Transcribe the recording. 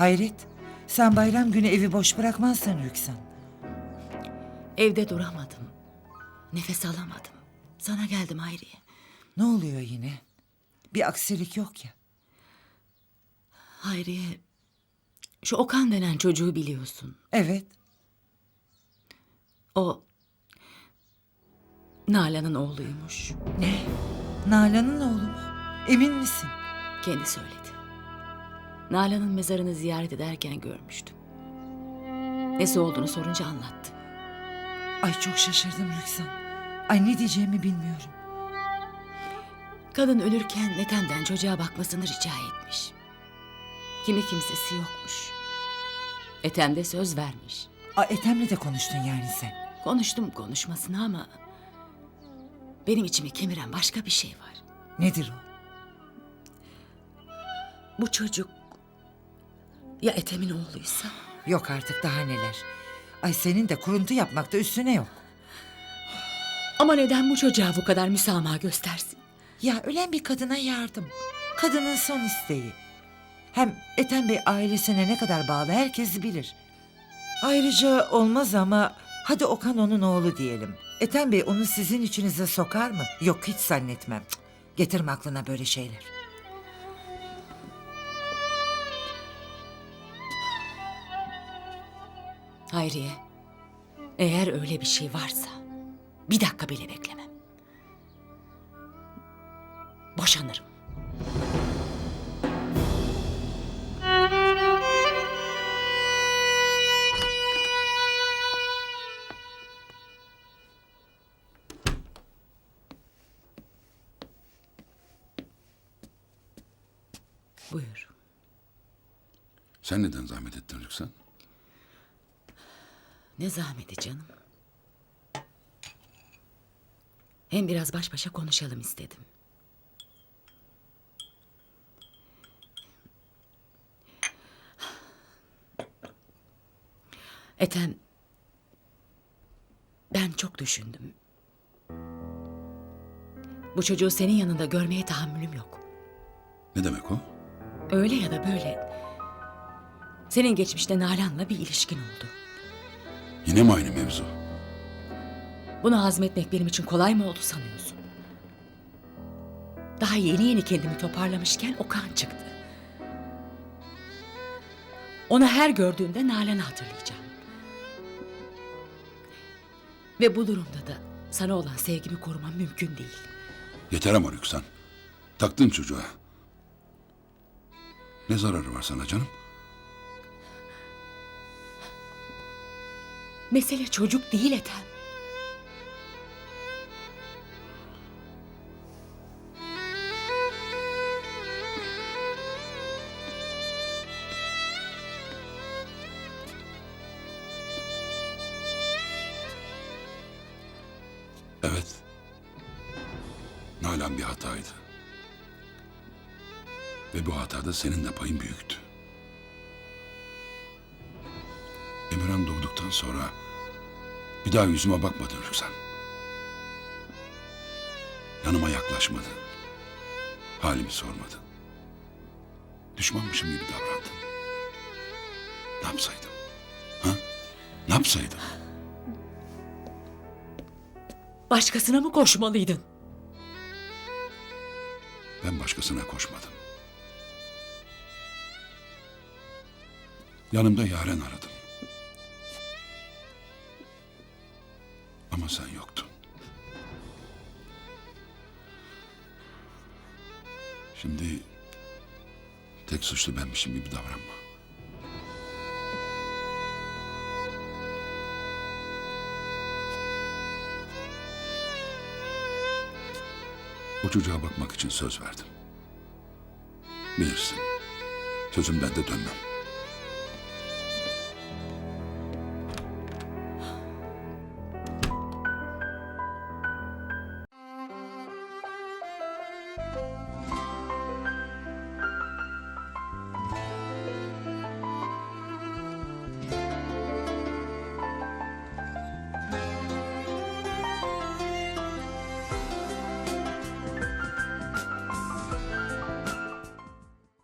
Hayret. Sen bayram günü evi boş bırakmazsan Rüksan. Evde duramadım. Nefes alamadım. Sana geldim Hayriye. Ne oluyor yine? Bir aksilik yok ya. Hayriye, şu Okan denen çocuğu biliyorsun. Evet. O Nalan'ın oğluymuş. Ne? Nalan'ın oğlu mu? Emin misin? Kendi söyledi. Nalan'ın mezarını ziyaret ederken görmüştüm. Nesi olduğunu sorunca anlattı. Ay çok şaşırdım Rüksan. Ay ne diyeceğimi bilmiyorum. Kadın ölürken Netem'den çocuğa bakmasını rica etmiş. Kimi kimsesi yokmuş. Ethem de söz vermiş. Aa, Ethem'le de konuştun yani sen. Konuştum konuşmasını ama... Benim içimi kemiren başka bir şey var. Nedir o? Bu çocuk... Ya Ethem'in oğluysa? Yok artık daha neler. Ay senin de kuruntu yapmakta üstüne yok. Ama neden bu çocuğa bu kadar müsamaha göstersin? Ya ölen bir kadına yardım. Kadının son isteği. Hem Ethem Bey ailesine ne kadar bağlı herkes bilir. Ayrıca olmaz ama hadi Okan onun oğlu diyelim. Ethem Bey onu sizin içinize sokar mı? Yok hiç zannetmem. Cık, Getirme aklına böyle şeyler. Hayriye, eğer öyle bir şey varsa bir dakika bile beklemem. Boşanırım. Buyur. Sen neden zahmet ettin Rüksan? Ne zahmeti canım. Hem biraz baş başa konuşalım istedim. Ethem, ben çok düşündüm. Bu çocuğu senin yanında görmeye tahammülüm yok. Ne demek o? Öyle ya da böyle. Senin geçmişte Nalan'la bir ilişkin oldu. Yine mi aynı mevzu? Bunu hazmetmek benim için kolay mı oldu sanıyorsun? Daha yeni yeni kendimi toparlamışken Okan çıktı. Onu her gördüğümde Nalan'ı hatırlayacağım. Ve bu durumda da sana olan sevgimi korumam mümkün değil. Yeter ama Rüksan. Taktın çocuğa. Ne zararı var sana canım? Mesele çocuk değil Ethem. Evet. Nalan bir hataydı. Ve bu hatada senin de payın büyüktü. Emirhan doğduktan sonra bir daha yüzüme bakmadın Rüksan. Yanıma yaklaşmadın. Halimi sormadın. Düşmanmışım gibi davrandın. Ne yapsaydım? Ha? Ne yapsaydım? Başkasına mı koşmalıydın? Ben başkasına koşmadım. Yanımda Yaren aradım. Ama sen yoktun. Şimdi tek suçlu benmişim gibi davranma. O çocuğa bakmak için söz verdim. Bilirsin. Sözümden de dönmem.